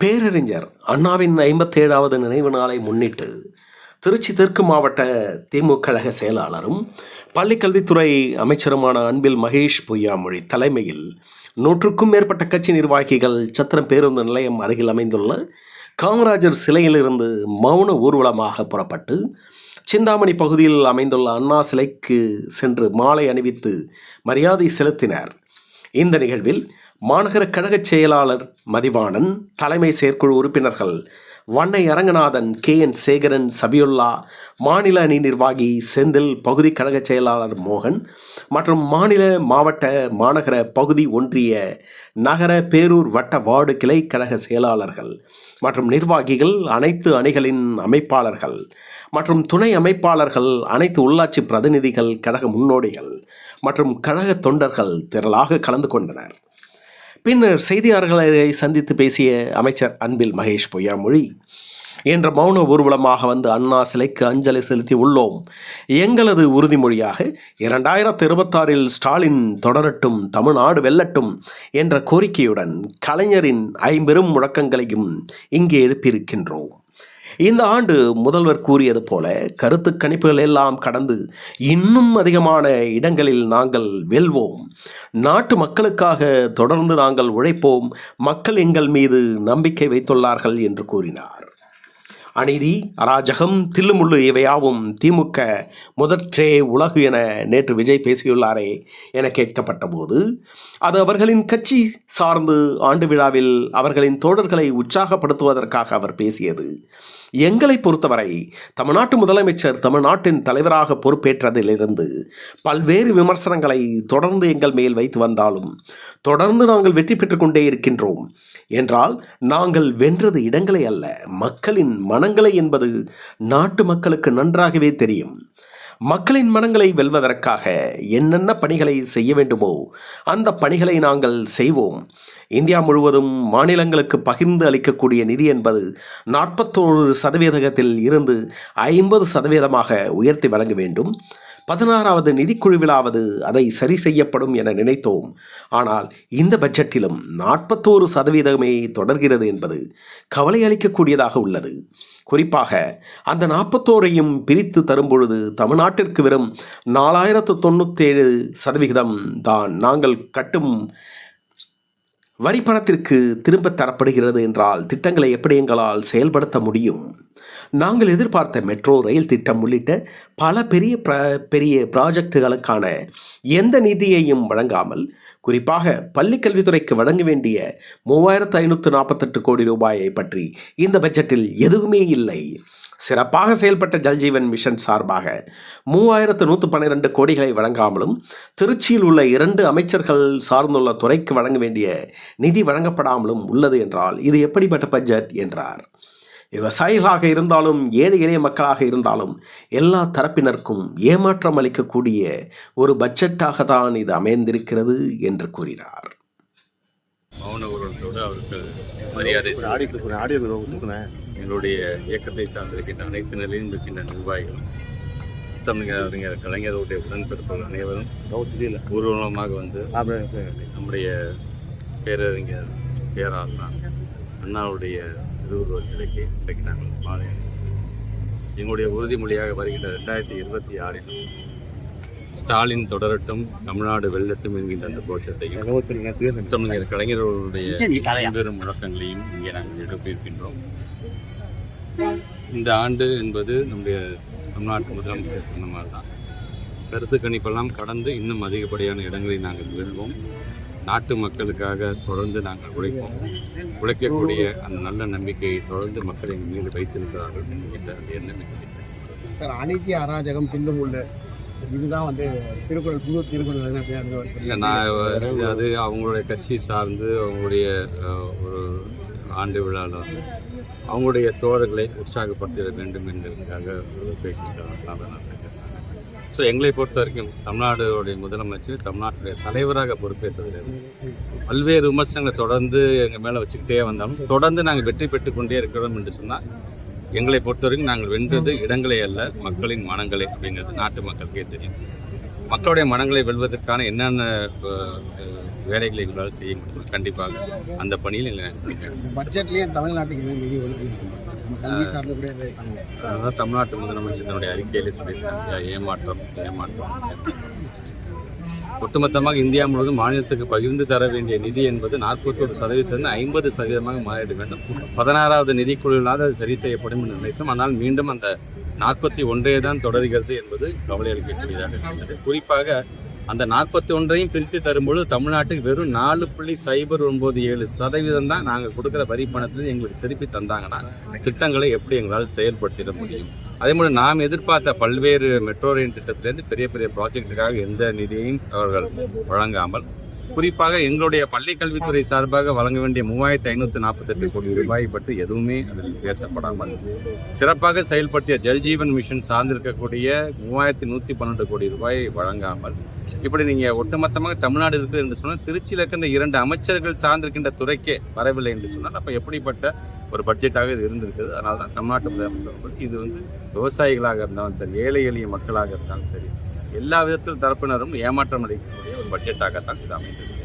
பேரறிஞர் அண்ணாவின் ஐம்பத்தேழாவது நினைவு நாளை முன்னிட்டு திருச்சி தெற்கு மாவட்ட திமுக கழக செயலாளரும் பள்ளிக்கல்வித்துறை அமைச்சருமான அன்பில் மகேஷ் பொய்யாமொழி தலைமையில் நூற்றுக்கும் மேற்பட்ட கட்சி நிர்வாகிகள் சத்திரம் பேருந்து நிலையம் அருகில் அமைந்துள்ள காமராஜர் சிலையிலிருந்து மௌன ஊர்வலமாக புறப்பட்டு சிந்தாமணி பகுதியில் அமைந்துள்ள அண்ணா சிலைக்கு சென்று மாலை அணிவித்து மரியாதை செலுத்தினர். இந்த நிகழ்வில் மாநகர கழக செயலாளர் மதிவாணன் தலைமை செயற்குழு உறுப்பினர்கள் வண்ணை அரங்கநாதன் கே. என். சேகரன் சபியுல்லா மாநில அணி நிர்வாகி செந்தில் பகுதி கழக செயலாளர் மோகன் மற்றும் மாநில மாவட்ட மாநகர பகுதி ஒன்றிய நகர பேரூர் வட்ட வார்டு கிளை கழக செயலாளர்கள் மற்றும் நிர்வாகிகள் அனைத்து அணிகளின் அமைப்பாளர்கள் மற்றும் துணை அமைப்பாளர்கள் அனைத்து உள்ளாட்சி பிரதிநிதிகள் கழக முன்னோடிகள் மற்றும் கழக தொண்டர்கள் திரளாக கலந்து கொண்டனர். பின்னர் செய்தியாளர்களை சந்தித்து பேசிய அமைச்சர் அன்பில் மகேஷ் பொய்யாமொழி என்ற மௌன ஊர்வலமாக வந்து அண்ணா சிலைக்கு அஞ்சலி செலுத்தி உள்ளோம். எங்களது உறுதிமொழியாக இரண்டாயிரத்து இருபத்தாறில் ஸ்டாலின் தொடரட்டும் தமிழ்நாடு வெல்லட்டும் என்ற கோரிக்கையுடன் கலைஞரின் ஐம்பெரும் முழக்கங்களையும் இங்கே எழுப்பியிருக்கின்றோம். இந்த ஆண்டு முதல்வர் கூறியது போல கருத்து கணிப்புகள் எல்லாம் கடந்து இன்னும் அதிகமான இடங்களில் நாங்கள் வெல்வோம். நாட்டு மக்களுக்காக தொடர்ந்து நாங்கள் உழைப்போம். மக்கள் எங்கள் மீது நம்பிக்கை வைத்துள்ளார்கள் என்று கூறினார். அநீதி அராஜகம் தில்லுமுள்ளு இவையாவும் திமுக முதற்றே உலகு என நேற்று விஜய் பேசியுள்ளாரே என கேட்கப்பட்ட போது அது அவர்களின் கட்சி சார்ந்து ஆண்டு விழாவில் அவர்களின் தோழர்களை உற்சாகப்படுத்துவதற்காக அவர் பேசியது. எங்களை பொறுத்தவரை தமிழ்நாட்டு முதலமைச்சர் தமிழ்நாட்டின் தலைவராக பொறுப்பேற்றதிலிருந்து பல்வேறு விமர்சனங்களை தொடர்ந்து எங்கள் மேல் வைத்து வந்தாலும் தொடர்ந்து நாங்கள் வெற்றி பெற்றுக் கொண்டே இருக்கின்றோம். என்றால் நாங்கள் வென்றது இடங்களை அல்ல மக்களின் மனங்களை என்பது நாட்டு மக்களுக்கு நன்றாகவே தெரியும். மக்களின் மனங்களை வெல்வதற்காக என்னென்ன பணிகளை செய்ய வேண்டுமோ அந்த பணிகளை நாங்கள் செய்வோம். இந்தியா முழுவதும் மாநிலங்களுக்கு பகிர்ந்து அளிக்கக்கூடிய நிதி என்பது நாற்பத்தோரு சதவீதத்தில் இருந்து ஐம்பது சதவீதமாக உயர்த்தி வழங்க வேண்டும். பதினாறாவது நிதிக்குழுவிலாவது அதை சரி செய்யப்படும் என நினைத்தோம். ஆனால் இந்த பட்ஜெட்டிலும் நாற்பத்தோரு சதவீதமே தொடர்கிறது என்பது கவலை அளிக்கக்கூடியதாக உள்ளது. குறிப்பாக அந்த நாற்பத்தோரையும் பிரித்து தரும்பொழுது தமிழ்நாட்டிற்கு வெறும் நாலாயிரத்து தொண்ணூற்றேழு சதவிகிதம் தான் நாங்கள் கட்டும் வரி பணத்திற்கு திரும்ப தரப்படுகிறது என்றால் திட்டங்களை எப்படி எங்களால் செயல்படுத்த முடியும்? நாங்கள் எதிர்பார்த்த மெட்ரோ ரயில் திட்டம் உள்ளிட்ட பல பெரிய பிர பெரிய ப்ராஜெக்டுகளுக்கான எந்த நிதியையும் வழங்காமல் குறிப்பாக பள்ளிக்கல்வித்துறைக்கு வழங்க வேண்டிய மூவாயிரத்து ஐநூற்று நாற்பத்தெட்டு கோடி ரூபாயை பற்றி இந்த பட்ஜெட்டில் எதுவுமே இல்லை. சிறப்பாக செயல்பட்ட ஜல்ஜீவன் மிஷன் சார்பாக மூவாயிரத்து நூற்று பன்னிரெண்டு கோடிகளை வழங்காமலும் திருச்சியில் உள்ள இரண்டு அமைச்சர்கள் சார்ந்துள்ள துறைக்கு வழங்க வேண்டிய நிதி வழங்கப்படாமலும் உள்ளது என்றால் இது எப்படிப்பட்ட பட்ஜெட்? என்றார். விவசாயிகளாக இருந்தாலும் ஏழை எளிய மக்களாக இருந்தாலும் எல்லா தரப்பினருக்கும் ஏமாற்றம் அளிக்கக்கூடிய ஒரு பட்ஜெட்டாக தான் இது அமைந்திருக்கிறது என்று கூறினார். மௌன ஊர்வலத்தோடு அவருக்கு மரியாதை எங்களுடைய இயக்கத்தை சார்ந்திருக்கின்ற அனைத்து நிலையிலும் இருக்கின்ற நிர்வாகிகள் தமிழக அறிஞர் கலைஞருடைய உடன்பிறப்புகள் அனைவரும் ஊர்வலமாக வந்து நம்முடைய பேரறிஞர் பேராசான் அண்ணாவுடைய திருவுருவ சிலைக்கு இன்றைக்கு நாங்கள் மாலை எங்களுடைய உறுதிமொழியாக வருகின்ற ரெண்டாயிரத்தி இருபத்தி ஆறில் ஸ்டாலின் தொடரட்டும் தமிழ்நாடு வெல்லட்டும் என்கின்ற அந்த கோஷத்தையும் கலைஞர்களுடைய பெரும் முழக்கங்களையும் இங்கே நாங்கள் எழுப்பியிருக்கின்றோம். இந்த ஆண்டு என்பது நம்முடைய தமிழ்நாட்டு முதலமைச்சர் சொன்ன மாதிரி தான் கருத்து கணிப்பெல்லாம் கடந்து இன்னும் அதிகப்படியான இடங்களை நாங்கள் வெல்வோம். நாட்டு மக்களுக்காக தொடர்ந்து நாங்கள் உழைப்போம். உழைக்கக்கூடிய அந்த நல்ல நம்பிக்கையை தொடர்ந்து மக்கள் எங்கள் மீது வைத்திருக்கிறார்கள் என்கின்ற அந்த எண்ணம் சார் அராஜகம் தில்லுமுள்ளு இதுதான் வந்து திருக்குறள் புது திருக்குறள் இல்லை நான் அது அவங்களுடைய கட்சி சார்ந்து அவங்களுடைய ஒரு ஆண்டு விழாவில் வந்து அவங்களுடைய தோழர்களை உற்சாகப்படுத்திட வேண்டும் என்பதற்காக பேசியிருக்கிறாங்க நான் ஸோ எங்களை பொறுத்த வரைக்கும் தமிழ்நாடுடைய முதலமைச்சர் தமிழ்நாட்டுடைய தலைவராக பொறுப்பேற்றதிலிருந்து பல்வேறு விமர்சனங்களை தொடர்ந்து எங்கள் மேலே வச்சுக்கிட்டே வந்தாலும் தொடர்ந்து நாங்கள் வெற்றி பெற்று கொண்டே இருக்கிறோம் என்று சொன்னால் எங்களை பொறுத்தவரைக்கும் நாங்கள் வென்றது இடங்களை அல்ல மக்களின் மனங்களை அப்படிங்கிறது நாட்டு மக்களுக்கே தெரியும். மக்களுடைய மனங்களை வெல்வதற்கான என்னென்ன வேலைகளை எங்களால் செய்ய முடியும் கண்டிப்பாக அந்த பணியில் இல்லை தமிழ்நாட்டுக்கு நிதி அதுதான் தமிழ்நாட்டு முதலமைச்சர் தன்னுடைய அறிக்கையிலே சொல்லியிருக்காங்க. ஏமாற்றம் ஏமாற்றம். ஒட்டுமொத்தமாக இந்தியா முழுவதும் மாநிலத்துக்கு பகிர்ந்து தர வேண்டிய நிதி என்பது நாற்பத்தொரு சதவீதத்திலிருந்து ஐம்பது சதவீதமாக மாறிட வேண்டும். பதினாறாவது நிதிக்குழுவினால் அது சரி செய்யப்படும் என்று நினைத்தோம். ஆனால் மீண்டும் அந்த நாற்பத்தி ஒன்றே தான் தொடர்கிறது என்பது கவலை அளிக்கக்கூடியதாக இருக்கிறது. குறிப்பாக அந்த நாற்பத்தி ஒன்றையும் பிரித்து தரும்பொழுது தமிழ்நாட்டுக்கு வெறும் நாலு புள்ளி சைபர் ஒன்பது ஏழு சதவீதம் தான் நாங்கள் கொடுக்குற வரி பணத்தில் எங்களுக்கு திருப்பி தந்தாங்கன்னா திட்டங்களை எப்படி எங்களால் செயல்படுத்திட முடியும்? அதே போல நாம் எதிர்பார்த்த பல்வேறு மெட்ரோ ரயில் திட்டத்திலேருந்து பெரிய பெரிய ப்ராஜெக்டுக்காக எந்த நிதியையும் அவர்கள் வழங்காமல் குறிப்பாக எங்களுடைய பள்ளி கல்வித்துறை சார்பாக வழங்க வேண்டிய மூவாயிரத்தி ஐநூத்தி நாற்பத்தெட்டு கோடி ரூபாய் பற்றி எதுவுமே அதில் பேசப்படாமல் சிறப்பாக செயல்பட்டிய ஜல்ஜீவன் மிஷன் சார்ந்திருக்கக்கூடிய மூவாயிரத்தி நூத்தி பன்னெண்டு கோடி ரூபாய் வழங்காமல் இப்படி நீங்க ஒட்டுமொத்தமாக தமிழ்நாடு இருக்குது என்று சொன்னால் திருச்சியில் இருக்கின்ற இரண்டு அமைச்சர்கள் சார்ந்திருக்கின்ற துறைக்கே வரவில்லை என்று சொன்னால் அப்ப எப்படிப்பட்ட ஒரு பட்ஜெட்டாக இது இருந்திருக்குது அதனால தான் தமிழ்நாட்டு முதலமைச்சர் இது வந்து விவசாயிகளாக இருந்தாலும் சரி ஏழை எளிய மக்களாக இருந்தாலும் சரி எல்லா விதத்தில் தரப்பினரும் ஏமாற்றம் அளிக்கக்கூடிய ஒரு பட்ஜெட்டாகத்தான் இது அமைந்தது.